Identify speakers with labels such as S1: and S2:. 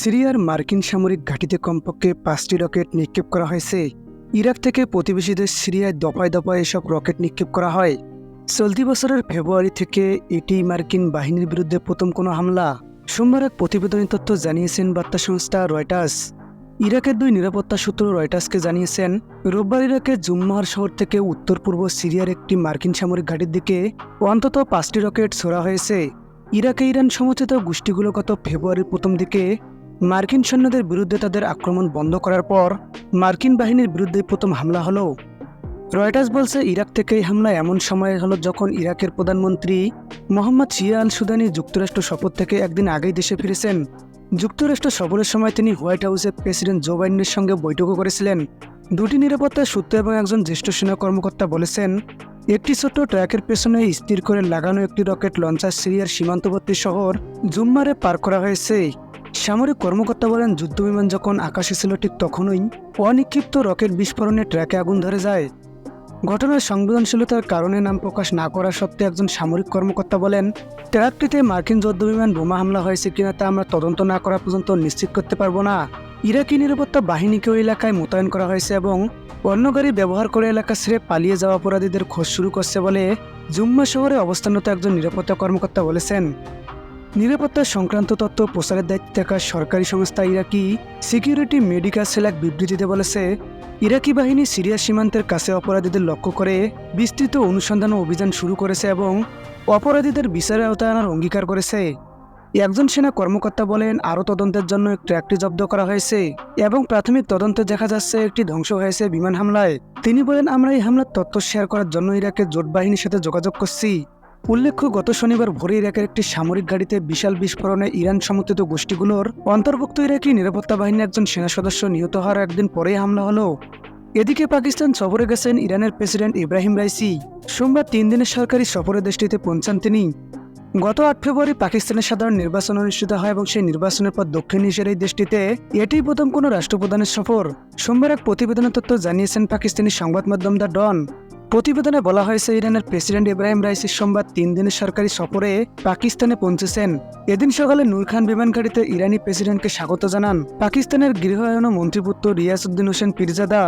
S1: সিরিয়ার মার্কিন সামরিক ঘাঁটিতে কমপক্ষে পাঁচটি রকেট নিক্ষেপ করা হয়েছে। ইরাক থেকে প্রতিবেশী দেশ সিরিয়ায় দফায় দফায় এসব রকেট নিক্ষেপ করা হয়। চলতি বছরের ফেব্রুয়ারি থেকে এটি মার্কিন বাহিনীর বিরুদ্ধে প্রথম কোনো হামলা। সোমবার এক প্রতিবেদনী তথ্য জানিয়েছেন বার্তা সংস্থা রয়টার্স। ইরাকের দুই নিরাপত্তা সূত্র রয়টার্সকে জানিয়েছেন, রোববার ইরাকের জুম্মার শহর থেকে উত্তর পূর্ব সিরিয়ার একটি মার্কিন সামরিক ঘাঁটির দিকে অন্তত পাঁচটি রকেট ছোড়া হয়েছে। ইরাকে ইরান সমর্থিত গোষ্ঠীগুলো গত ফেব্রুয়ারির প্রথম দিকে মার্কিন সৈন্যদের বিরুদ্ধে তাদের আক্রমণ বন্ধ করার পর মার্কিন বাহিনীর বিরুদ্ধে প্রথম হামলা হলো। রয়টার্স বলছে, ইরাক থেকে এই হামলা এমন সময় হলো যখন ইরাকের প্রধানমন্ত্রী মোহাম্মদ শিয়া আল সুদানি যুক্তরাষ্ট্র শপথ থেকে একদিন আগেই দেশে ফিরেছেন। যুক্তরাষ্ট্র সফরের সময় তিনি হোয়াইট হাউসে প্রেসিডেন্ট জো বাইডেনের সঙ্গে বৈঠকও করেছিলেন। দুটি নিরাপত্তা সূত্র এবং একজন জ্যেষ্ঠ সেনা কর্মকর্তা বলেছেন, একটি ছোট্ট ট্র্যাকের পেছনে স্থির করে লাগানো একটি রকেট লঞ্চার সিরিয়ার সীমান্তবর্তী শহর জুম্মারে পার করা হয়েছে। সামরিক কর্মকর্তা বলেন, যুদ্ধবিমান যখন আকাশে ছিল ঠিক তখনই অনিক্ষিপ্ত রকেট বিস্ফোরণে ট্র্যাকে আগুন ধরে যায়। ঘটনার সংবেদনশীলতার কারণে নাম প্রকাশ না করা সত্ত্বে একজন সামরিক কর্মকর্তা বলেন, ট্র্যাকটিতে মার্কিন যুদ্ধবিমান বোমা হামলা হয়েছে কিনা তা আমরা তদন্ত না করা পর্যন্ত নিশ্চিত করতে পারব না। ইরাকি নিরাপত্তা বাহিনীকেও এলাকায় মোতায়েন করা হয়েছে এবং অন্য গাড়ি ব্যবহার করে এলাকা ছেড়ে পালিয়ে যাওয়া অপরাধীদের খোঁজ শুরু করছে বলে জুম্মা শহরে অবস্থানরত একজন নিরাপত্তা কর্মকর্তা বলেছেন। নিরাপত্তা সংক্রান্ত তথ্য প্রচারের দায়িত্বে থাকা সরকারি সংস্থা ইরাকি সিকিউরিটি মেডিকেল সেল এক বিবৃতিতে বলেছে, ইরাকি বাহিনী সিরিয়া সীমান্তের কাছে অপরাধীদের লক্ষ্য করে বিস্তৃত অনুসন্ধান ও অভিযান শুরু করেছে এবং অপরাধীদের বিচারের আওতায় আনার অঙ্গীকার করেছে। একজন সেনা কর্মকর্তা বলেন, আরও তদন্তের জন্য ট্র্যাকটি জব্দ করা হয়েছে এবং প্রাথমিক তদন্তে দেখা যাচ্ছে একটি ধ্বংস হয়েছে বিমান হামলায়। তিনি বলেন, আমরা এই হামলার তথ্য শেয়ার করার জন্য ইরাকের জোট বাহিনীর সাথে যোগাযোগ করছি। উল্লেখ্য, গত শনিবার ভোরে ইরাকের একটি সামরিক গাড়িতে বিশাল বিস্ফোরণে ইরান সমর্থিত গোষ্ঠীগুলোর অন্তর্ভুক্ত ইরাকি নিরাপত্তা বাহিনীর একজন সেনা সদস্য নিহত হওয়ার একদিন পরেই হামলা হলো। এদিকে পাকিস্তান সফরে গেছেন ইরানের প্রেসিডেন্ট ইব্রাহিম রাইসি। সোমবার তিন দিনের সরকারি সফরে দেশটিতে পৌঁছান তিনি। গত আট ফেব্রুয়ারি পাকিস্তানের সাধারণ নির্বাচন অনুষ্ঠিত হয় এবং সেই নির্বাচনের পর দক্ষিণ এশিয়ার এই দেশটিতে এটিই প্রথম কোনো রাষ্ট্রপ্রধানের সফর। সোমবার এক প্রতিবেদনের তথ্য জানিয়েছেন পাকিস্তানি সংবাদ মাধ্যম দ্য ডন। প্রতিবেদনে বলা হয়েছে, ইরানের প্রেসিডেন্ট ইব্রাহিম রাইসি সোমবার তিন দিনের সরকারি সফরে পাকিস্তানে পৌঁছেছেন। এদিন সকালে নূর খান বিমান ঘাটিতে ইরানি প্রেসিডেন্টকে স্বাগত জানান। পাকিস্তানের গৃহায়ন মন্ত্রীপুত্র রিয়াসউদ্দিন হোসেন পিরজাদা